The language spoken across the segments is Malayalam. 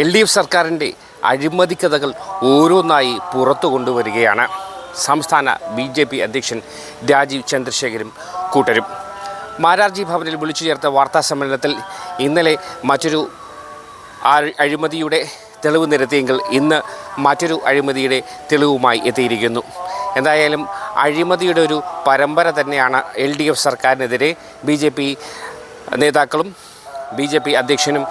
എൽ ഡി എഫ് സർക്കാരിന്റെ അഴിമതി കഥകൾ ഓരോന്നായി പുറത്തു കൊണ്ടുവരികയാണ്. സംസ്ഥാന ബി ജെ പി അധ്യക്ഷൻ രാജീവ് ചന്ദ്രശേഖരും കൂട്ടരും. മാരാർജി ഭവനിൽ വിളിച്ചു ചേർത്ത വാർത്താ സമ്മേളനത്തിൽ ഇന്നലെ മറ്റൊരു അഴിമതിയുടെ തെളിവ് നിരത്തിയെങ്കിൽ ഇന്ന് മറ്റൊരു അഴിമതിയുടെ തെളിവുമായി എത്തിയിരിക്കുന്നു. എന്തായാലും അഴിമതിയുടെ ഒരു പരമ്പര തന്നെയാണ് എൽ ഡി എഫ് സർക്കാരിനെതിരെ ബി ജെ പി നേതാക്കളും ബി ജെ പി അധ്യക്ഷനും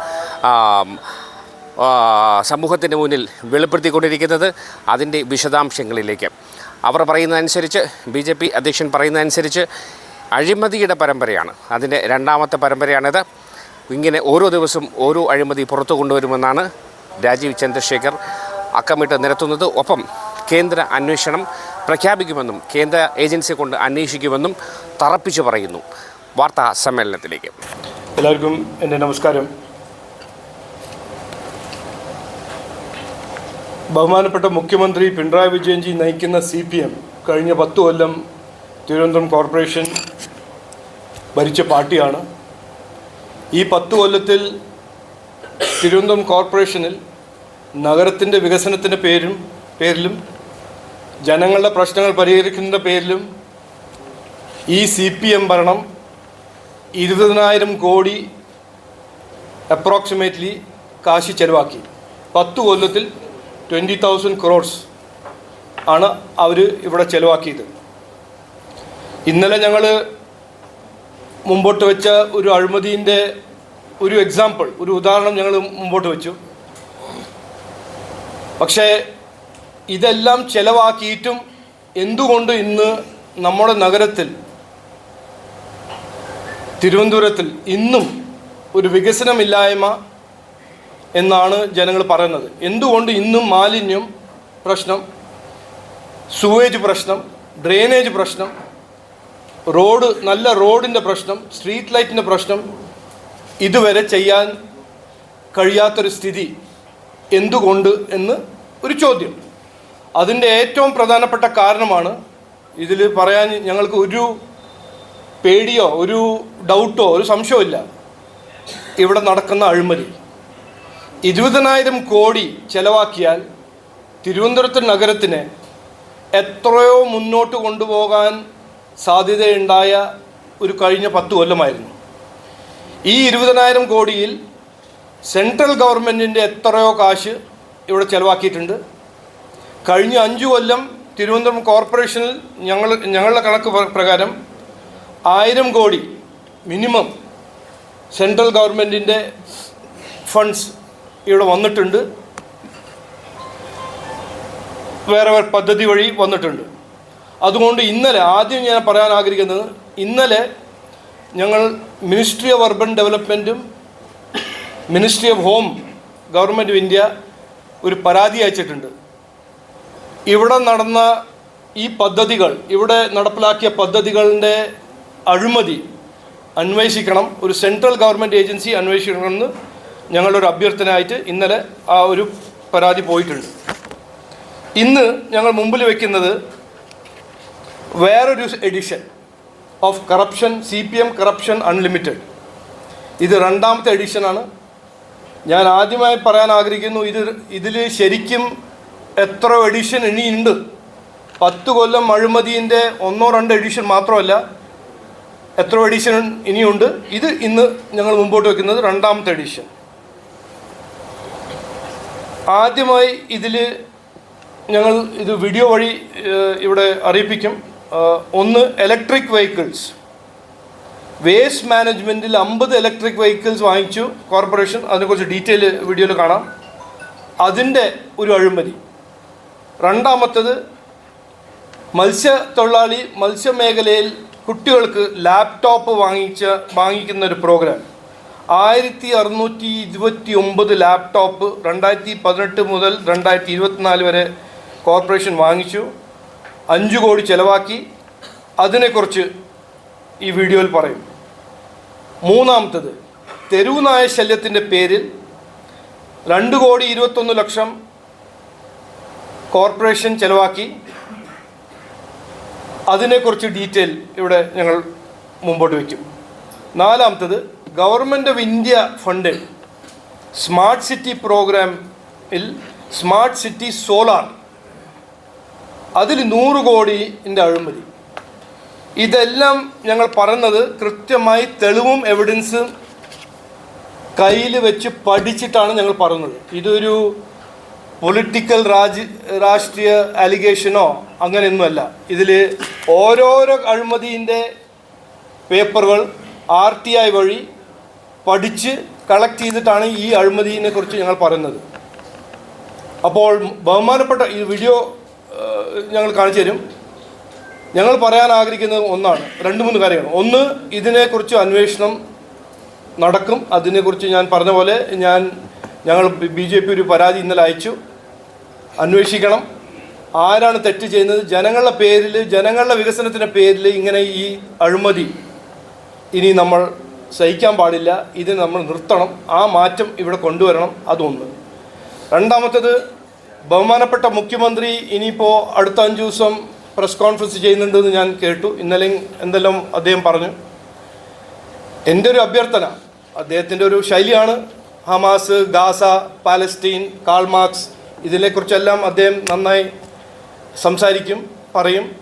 സമൂഹത്തിന്റെ മുന്നിൽ വെളിപ്പെടുത്തിക്കൊണ്ടിരിക്കുന്നത് അതിന്റെ വിശദാംശങ്ങളിലേക്ക്. അവർ പറയുന്നതനുസരിച്ച് ബി ജെ പി അധ്യക്ഷൻ പറയുന്നതനുസരിച്ച് അഴിമതിയുടെ പരമ്പരയാണ്. അതിന്റെ രണ്ടാമത്തെ പരമ്പരയാണിത്. ഇങ്ങനെ ഓരോ ദിവസവും ഓരോ അഴിമതി പുറത്തു കൊണ്ടുവരുമെന്നാണ് രാജീവ് ചന്ദ്രശേഖർ അക്കമിട്ട് നിരത്തുന്നത്. ഒപ്പം കേന്ദ്ര അന്വേഷണം പ്രഖ്യാപിക്കുമെന്നും കേന്ദ്ര ഏജൻസിയെ കൊണ്ട് അന്വേഷിക്കുമെന്നും തറപ്പിച്ചു പറയുന്നു. വാർത്താ സമ്മേളനത്തിലേക്ക്. എല്ലാവർക്കും എന്റെ നമസ്കാരം. ബഹുമാനപ്പെട്ട മുഖ്യമന്ത്രി പിണറായി വിജയൻജി നയിക്കുന്ന സി പി എം കഴിഞ്ഞ പത്തു കൊല്ലം തിരുവനന്തപുരം കോർപ്പറേഷൻ ഭരിച്ച പാർട്ടിയാണ്. ഈ പത്തു കൊല്ലത്തിൽ തിരുവനന്തപുരം കോർപ്പറേഷനിൽ നഗരത്തിന്റെ വികസനത്തിന്റെ പേരും പേരിലും ജനങ്ങളുടെ പ്രശ്നങ്ങൾ പരിഹരിക്കുന്നതിന്റെ പേരിലും ഈ സി പി എം ഭരണം ഇരുപതിനായിരം കോടി അപ്രോക്സിമേറ്റ്ലി കാശി ചെലവാക്കി. പത്തു കൊല്ലത്തിൽ ട്വന്റി തൗസൻഡ് ക്രോഡ്സ് ആണ് അവർ ഇവിടെ ചെലവാക്കിയത്. ഇന്നലെ ഞങ്ങൾ മുമ്പോട്ട് വെച്ച ഒരു അഴിമതിന്റെ ഒരു എക്സാമ്പിൾ ഒരു ഉദാഹരണം ഞങ്ങൾ മുമ്പോട്ട് വെച്ചു. പക്ഷേ ഇതെല്ലാം ചെലവാക്കിയിട്ടും എന്തുകൊണ്ട് ഇന്ന് നമ്മുടെ നഗരത്തിൽ തിരുവനന്തപുരത്തിൽ ഇന്നും ഒരു വികസനമില്ലായ്മ എന്നാണ് ജനങ്ങൾ പറയുന്നത്. എന്തുകൊണ്ട് ഇന്നും മാലിന്യം പ്രശ്നം സുവേജ് പ്രശ്നം ഡ്രെയിനേജ് പ്രശ്നം റോഡ് നല്ല റോഡിന്റെ പ്രശ്നം സ്ട്രീറ്റ് ലൈറ്റിന്റെ പ്രശ്നം ഇതുവരെ ചെയ്യാൻ കഴിയാത്തൊരു സ്ഥിതി എന്തുകൊണ്ട് എന്ന് ഒരു ചോദ്യം. അതിന്റെ ഏറ്റവും പ്രധാനപ്പെട്ട കാരണമാണ് ഇതിൽ പറയാൻ ഞങ്ങൾക്ക് ഒരു പേടിയോ ഒരു ഡൗട്ടോ ഒരു സംശയമില്ല ഇവിടെ നടക്കുന്ന അഴിമതി. ഇരുപതിനായിരം കോടി ചെലവാക്കിയാൽ തിരുവനന്തപുരത്ത് നഗരത്തിന് എത്രയോ മുന്നോട്ട് കൊണ്ടുപോകാൻ സാധ്യതയുണ്ടായ ഒരു കഴിഞ്ഞ പത്ത് കൊല്ലമായിരുന്നു. ഈ ഇരുപതിനായിരം കോടിയിൽ സെൻട്രൽ ഗവൺമെന്റിന്റെ എത്രയോ കാശ് ഇവിടെ ചെലവാക്കിയിട്ടുണ്ട്. കഴിഞ്ഞ അഞ്ച് കൊല്ലം തിരുവനന്തപുരം കോർപ്പറേഷനിൽ ഞങ്ങൾ ഞങ്ങളുടെ കണക്ക് പ്ര- പ്രകാരം ആയിരം കോടി മിനിമം സെൻട്രൽ ഗവൺമെന്റിന്റെ ഫണ്ട്സ് ഇവിടെ വന്നിട്ടുണ്ട്. വേറെ വേറെ പദ്ധതി വഴി വന്നിട്ടുണ്ട്. അതുകൊണ്ട് ഇന്നലെ ആദ്യം ഞാൻ പറയാൻ ആഗ്രഹിക്കുന്നത് ഇന്നലെ ഞങ്ങൾ ministry of urban ഡെവലപ്മെന്റും ministry of home government of India ഒരു പരാതി അയച്ചിട്ടുണ്ട്. ഇവിടെ നടന്ന ഈ പദ്ധതികൾ ഇവിടെ നടപ്പിലാക്കിയ പദ്ധതികളുടെ അഴിമതി അന്വേഷിക്കണം. ഒരു സെൻട്രൽ ഗവൺമെന്റ് ഏജൻസി അന്വേഷിക്കണമെന്ന് ഞങ്ങളുടെ ഒരു അഭ്യർത്ഥനയായിട്ട് ഇന്നലെ ആ ഒരു പരാതി പോയിട്ടുണ്ട്. ഇന്ന് ഞങ്ങൾ മുമ്പിൽ വയ്ക്കുന്നത് വേറൊരു edition of corruption C P M corruption unlimited ഇത് രണ്ടാമത്തെ എഡിഷനാണ് ഞാൻ ആദ്യമായി പറയാൻ ആഗ്രഹിക്കുന്നു ഇത് ഇതിൽ ശരിക്കും എത്ര എഡിഷൻ ഇനിയുണ്ട്. പത്ത് കൊല്ലം അഴിമതിന്റെ ഒന്നോ രണ്ടോ എഡിഷൻ മാത്രമല്ല എത്ര എഡിഷൻ ഇനിയുണ്ട്. ഇത് ഇന്ന് ഞങ്ങൾ മുമ്പോട്ട് വയ്ക്കുന്നത് രണ്ടാമത്തെ എഡിഷൻ ആദ്യമായി ഇതിൽ ഞങ്ങൾ ഇത് വീഡിയോ വഴി ഇവിടെ അറിയിപ്പിക്കും. ഒന്ന് ഇലക്ട്രിക് വെഹിക്കിൾസ് വേസ്റ്റ് മാനേജ്മെന്റിൽ അമ്പത് ഇലക്ട്രിക് വെഹിക്കിൾസ് വാങ്ങിച്ചു കോർപ്പറേഷൻ അതിനെക്കുറിച്ച് ഡീറ്റെയിൽ വീഡിയോയിൽ കാണാം. അതിന്റെ ഒരു അഴിമതി. രണ്ടാമത്തത് മത്സ്യത്തൊഴിലാളി മത്സ്യമേഖലയിൽ കുട്ടികൾക്ക് ലാപ്ടോപ്പ് വാങ്ങിച്ച വാങ്ങിക്കുന്ന ഒരു പ്രോഗ്രാം ആയിരത്തി അറുന്നൂറ്റി ഇരുപത്തി ഒമ്പത് ലാപ്ടോപ്പ് രണ്ടായിരത്തി പതിനെട്ട് മുതൽ രണ്ടായിരത്തി ഇരുപത്തിനാല് വരെ കോർപ്പറേഷൻ വാങ്ങിച്ചു. അഞ്ച് കോടി ചിലവാക്കി. അതിനെക്കുറിച്ച് ഈ വീഡിയോയിൽ പറയും. മൂന്നാമത്തത് തെരുവുനായ ശല്യത്തിന്റെ പേരിൽ രണ്ട് കോടി ഇരുപത്തൊന്ന് ലക്ഷം കോർപ്പറേഷൻ ചിലവാക്കി. അതിനെക്കുറിച്ച് ഡീറ്റെയിൽ ഇവിടെ ഞങ്ങൾ മുമ്പോട്ട് വയ്ക്കും. നാലാമത്തത് government of India fund smart city പ്രോഗ്രാമിൽ സ്മാർട്ട് സിറ്റി സോളാർ അതിൽ നൂറ് കോടിന്റെ അഴിമതി. ഇതെല്ലാം ഞങ്ങൾ പറയുന്നത് കൃത്യമായി തെളിവും എവിഡൻസും കയ്യിൽ വെച്ച് പഠിച്ചിട്ടാണ് ഞങ്ങൾ പറയുന്നത്. ഇതൊരു പൊളിറ്റിക്കൽ രാജ് രാഷ്ട്രീയ അലിഗേഷനോ അങ്ങനെയൊന്നുമല്ല. ഇതിൽ ഓരോരോ അഴിമതിന്റെ പേപ്പറുകൾ ആർ ടി ഐ വഴി പഠിച്ച് കളക്ട് ചെയ്തിട്ടാണ് ഈ അഴിമതിനെ കുറിച്ച് ഞങ്ങൾ പറയുന്നത്. അപ്പോൾ ബഹുമാനപ്പെട്ട ഈ വീഡിയോ ഞങ്ങൾ കാണിച്ചു തരും. ഞങ്ങൾ പറയാൻ ആഗ്രഹിക്കുന്നത് ഒന്നാണ് രണ്ട് മൂന്ന് കാര്യങ്ങൾ. ഒന്ന് ഇതിനെക്കുറിച്ച് അന്വേഷണം നടക്കും. അതിനെക്കുറിച്ച് ഞാൻ പറഞ്ഞ പോലെ ഞാൻ ഞങ്ങൾ ബി ജെ പി ഒരു പരാതി ഇന്നലെ അയച്ചു. അന്വേഷിക്കണം. ആരാണ് തെറ്റ് ചെയ്യുന്നത്? ജനങ്ങളുടെ പേരിൽ ജനങ്ങളുടെ വികസനത്തിന്റെ പേരിൽ ഇങ്ങനെ ഈ അഴിമതി ഇനി നമ്മൾ സഹിക്കാൻ പാടില്ല ഇത് നമ്മൾ നിർത്തണം. ആ മാറ്റം ഇവിടെ കൊണ്ടുവരണം അതൊന്ന്. രണ്ടാമത്തേത് ബഹുമാനപ്പെട്ട മുഖ്യമന്ത്രി ഇനിയിപ്പോൾ അടുത്ത അഞ്ച് ദിവസം പ്രസ് കോൺഫറൻസ് ചെയ്യുന്നുണ്ടെന്ന് ഞാൻ കേട്ടു. ഇന്നലെ എന്തെല്ലാം അദ്ദേഹം പറഞ്ഞു. എന്റെ ഒരു അഭ്യർത്ഥന അദ്ദേഹത്തിന്റെ ഒരു ശൈലിയാണ്. Hamas Gaza Palestine Karl Marx ഇതിനെക്കുറിച്ചെല്ലാം അദ്ദേഹം നന്നായി സംസാരിക്കും പറയും.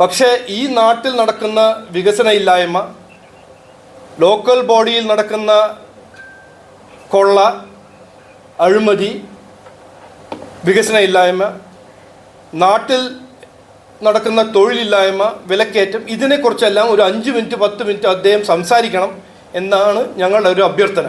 പക്ഷേ ഈ നാട്ടിൽ നടക്കുന്ന വികസന ഇല്ലായ്മ ലോക്കൽ ബോഡിയിൽ നടക്കുന്ന കൊള്ള അഴിമതി വികസന ഇല്ലായ്മ നാട്ടിൽ നടക്കുന്ന തൊഴിലില്ലായ്മ വിലക്കയറ്റം ഇതിനെക്കുറിച്ചെല്ലാം ഒരു അഞ്ച് മിനിറ്റ് പത്ത് മിനിറ്റ് അദ്ദേഹം സംസാരിക്കണം എന്നാണ് ഞങ്ങളുടെ ഒരു അഭ്യർത്ഥന.